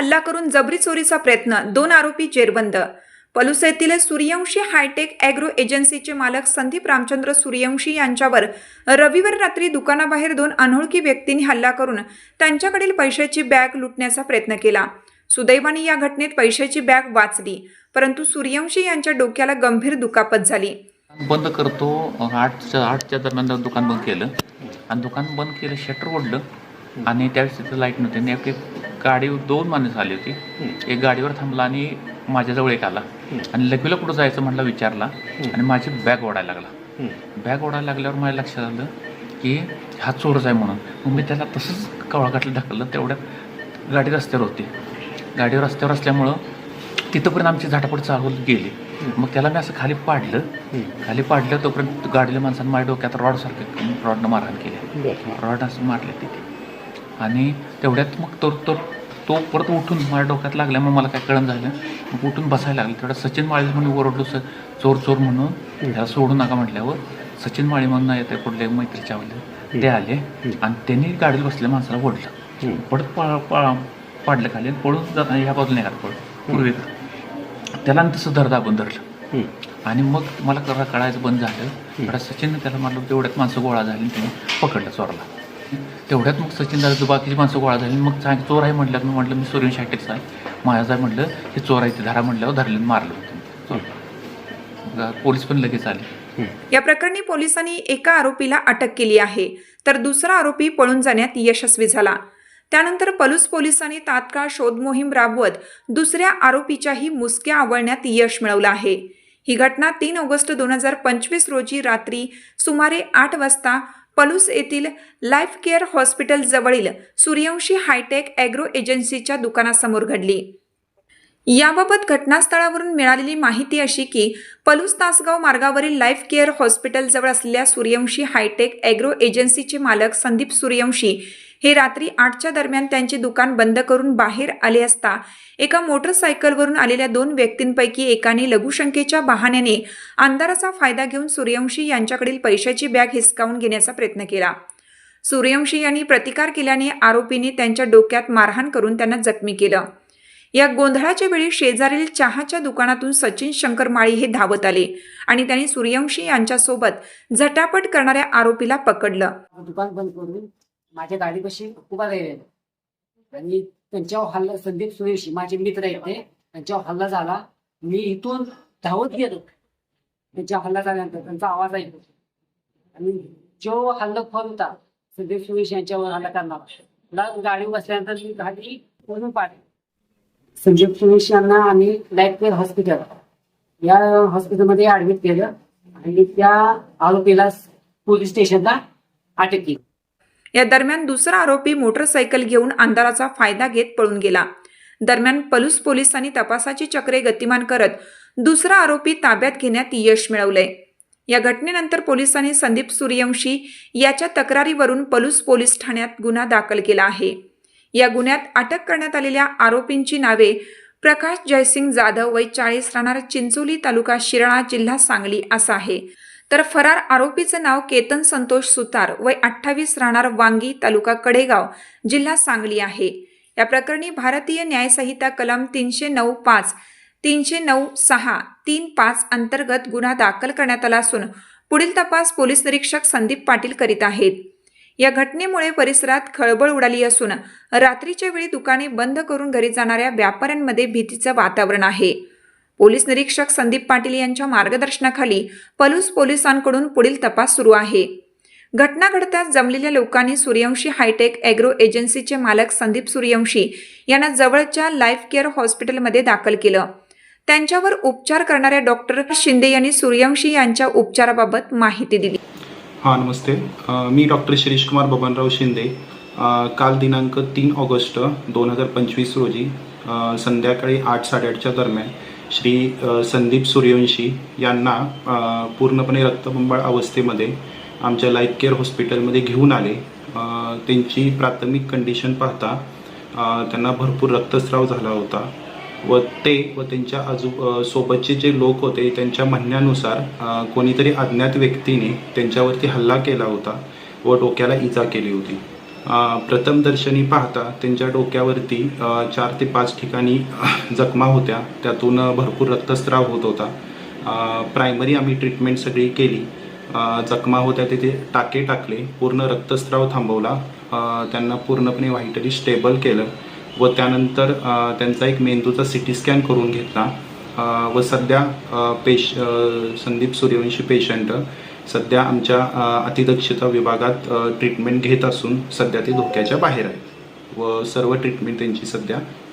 हल्ला करून जबरी चोरीचा प्रयत्न दोन आरोपी जेरबंद. पलूस येथील सूर्यवंशी हायटेक ॲग्रो एजन्सीचे मालक संदीप रामचंद्र सूर्यवंशी यांच्यावर रविवार रात्री दुकानाबाहेर दोन अनोळखी व्यक्तींनी हल्ला करून त्यांच्याकडील पैशाची बॅग लुटण्याचा प्रयत्न केला. सुदैवाने या घटनेत पैशाची बॅग वाचली परंतु सूर्यवंशी यांच्या डोक्याला गंभीर दुखापत झाली. बंद करतो आठच्या आठच्या दरम्यान दुकान बंद केलं आणि दुकान बंद केलं शटर ओढलं आणि त्यावेळेस तिथं लाइट नव्हती आणि एक गाडी दोन माणसं आली होती. एक गाडीवर थांबला आणि माझ्याजवळ एक आला. आणि लगेला कुठं जायचं म्हटलं विचारला. आणि माझी बॅग ओढायला लागला. बॅग ओढायला लागल्यावर माझ्या लक्षात आलं की हा चोरच आहे म्हणून. मग मी त्याला तसंच कवळाघाटला ढकललं. तेवढ्यात गाडी रस्त्यावर होती. गाडी रस्त्यावर असल्यामुळं तिथंपर्यंत आमची झटापट चालू गेली. मग त्याला मी असं खाली पाडलं. खाली पाडलं तोपर्यंत गाडीला माणसानं माझ्या डोक्यात रॉडसारखं रॉडनं मारहाण केली. रॉड असं मारले तिथे. आणि तेवढ्यात मग तो तो तो परत उठून माझ्या डोक्यात लागल्यामुळे मला काय कळण झालं. मग उठून बसायला लागलं. तेवढ्या सचिन माळी म्हणून ओरडलो स चोर चोर म्हणून. त्याला सोडू नका म्हटल्यावर सचिन माळी म्हणून येते कुठले मैत्रीच्या आवले ते आले आणि त्यांनी गाडीला बसल्या माणसाला ओढलं. पडत पळ पळ पाडलं खाली आणि पळून जात ह्या बाजूला निघाल पळ पूर्वेकडं त्याला आणि तसं धर दाबून धरलं. आणि मग मला करा कळायचं बंद झालं. सचिननं त्याला म्हटलं तेवढ्यात माणसं गोळा झाली त्याने पकडलं चोरला. तेवढ्यात मग सचिन झालं बाकीची माणसं गोळा झाली. मग सांग चोर आहे म्हटलं मी म्हटलं मी सूर्यन शाटेक्स आहे. माझ्या आहे म्हटलं हे चोर आहे ते धरा म्हटल्यावर धरलं मारलं होतं. पोलीस पण लगेच आले. या प्रकरणी पोलिसांनी एका आरोपीला अटक केली आहे. तर दुसरा आरोपी पळून जाण्यात यशस्वी झाला. त्यानंतर पलूस पोलिसांनी तात्काळ शोध मोहीम राबवत दुसऱ्या आरोपीच्याही मुसक्या आवळण्यात यश मिळवलं आहे. ही घटना तीन ऑगस्ट दोन हजार पंचवीस रोजी रात्री सुमारे आठ वाजता पलूस येथील लाईफ केअर हॉस्पिटल जवळील सूर्यवंशी हायटेक ॲग्रो एजन्सीच्या दुकानासमोर घडली. याबाबत घटनास्थळावरून मिळालेली माहिती अशी की पलूस तासगाव मार्गावरील लाईफ केअर हॉस्पिटलजवळ असलेल्या सूर्यवंशी हायटेक ॲग्रो एजन्सीचे मालक संदीप सूर्यवंशी हे रात्री आठच्या दरम्यान त्यांचे दुकान बंद करून बाहेर आले असता एका मोटरसायकलवरून आलेल्या दोन व्यक्तींपैकी एकाने लघुशंकेच्या बहाण्याने अंधाराचा फायदा घेऊन सूर्यवंशी यांच्याकडील पैशाची बॅग हिसकावून घेण्याचा प्रयत्न केला. सूर्यवंशी यांनी प्रतिकार केल्याने आरोपीने त्यांच्या डोक्यात मारहाण करून त्यांना जखमी केलं. या गोंधळाच्या वेळी शेजारील चहाच्या दुकानातून सचिन शंकर माळी हे धावत आले आणि त्यांनी सूर्यवंशी यांच्यासोबत झटापट करणाऱ्या आरोपीला पकडलं. दुकान बंद करून माझ्या गाडीपाशी उभा राहिले आणि त्यांच्यावर हल्ला संदीप सुरेशी माझे मित्र आहेत ते त्यांच्यावर हल्ला झाला. मी इथून धावत गेलो. त्यांच्यावर हल्ला झाल्यानंतर त्यांचा आवाज ऐकतो आणि जो हल्ला फोन होता संदीप सुरेश यांच्यावर हल्ला करणार गाडी बसल्यानंतर मी गाडी वरून पाडली? संजीव सुरेश यांना आम्ही लाईफ केअर हॉस्पिटल या हॉस्पिटलमध्ये ऍडमिट केलं आणि त्या आरोपीला पोलीस स्टेशनला अटक केली. या दरम्यान दुसरा आरोपी मोटरसायकल घेऊन अंधाराचा फायदा घेत पळून गेला. दरम्यान पलूस पोलिसांनी तपासाची चक्रे गतिमान करत दुसरा आरोपी ताब्यात घेण्यात यश मिळवलंय. या घटनेनंतर पोलिसांनी संदीप सूर्यवंशी याच्या तक्रारीवरून पलूस पोलीस ठाण्यात गुन्हा दाखल केला आहे. या गुन्ह्यात अटक करण्यात आलेल्या आरोपींची नावे प्रकाश जयसिंग जाधव वय चाळीस राहणार चिंचोली तालुका शिराळा जिल्हा सांगली असं आहे. तर फरार आरोपीचं नाव केतन संतोष सुतार वय अठ्ठावीस राहणार वांगी तालुका कडेगाव जिल्हा सांगली आहे. या प्रकरणी भारतीय न्यायसंहिता कलम तीनशे नऊ पाच तीनशे नऊ सहा तीन पाच अंतर्गत गुन्हा दाखल करण्यात आला असून पुढील तपास पोलीस निरीक्षक संदीप पाटील करीत आहेत. या घटनेमुळे परिसरात खळबळ उडाली असून रात्रीच्या वेळी दुकाने बंद करून घरी जाणाऱ्या व्यापाऱ्यांमध्ये भीतीचं वातावरण आहे. पोलीस निरीक्षक संदीप पाटील यांच्या मार्गदर्शनाखाली पलूस पोलिसांकडून पुढील तपास सुरू आहे. घटना घडताच जमलेल्या लोकांनी सूर्यवंशी हायटेक ॲग्रो एजन्सीचे मालक संदीप सूर्यवंशी यांना जवळच्या लाईफ केअर हॉस्पिटलमध्ये दाखल केलं. त्यांच्यावर उपचार करणाऱ्या डॉक्टर शिंदे यांनी सूर्यवंशी यांच्या उपचाराबाबत माहिती दिली. हां नमस्ते. मी डॉक्टर शिरीषकुमार बबनराव शिंदे. काल दिनांक तीन ऑगस्ट दोन हजार पंचवीस रोजी संध्याकाळी आठ साडेआठच्या दरम्यान श्री संदीप सूर्यवंशी यांना पूर्णपणे रक्तबंबाळ अवस्थेमध्ये आमच्या लाईफ केअर हॉस्पिटलमध्ये घेऊन आले. त्यांची प्राथमिक कंडिशन पाहता त्यांना भरपूर रक्तस्राव झाला होता. व ते व त्यांच्या आजू सोबतचे जे लोक होते त्यांच्या म्हणण्यानुसार कोणीतरी अज्ञात व्यक्तीने त्यांच्यावरती हल्ला केला होता व डोक्याला इजा केली होती. प्रथमदर्शनी पाहता त्यांच्या डोक्यावरती चार ते पाच ठिकाणी जखमा होत्या. त्यातून भरपूर रक्तस्राव होत होता. प्रायमरी आम्ही ट्रीटमेंट सगळी केली. जखमा होत्या तिथे टाके टाकले. पूर्ण रक्तस्राव थांबवला. त्यांना पूर्णपणे व्हाईटली स्टेबल केलं. व त्यानंतर त्यांचा एक मेंदूचा सी टी स्कॅन करून घेतला. व सध्या पेश संदीप सूर्यवंशी पेशंट सध्या आमच्या अतिदक्षता विभागात ट्रीटमेंट घेत असून सध्या ते धोक्याच्या बाहेर आहेत. व सर्व ट्रीटमेंट त्यांची सध्या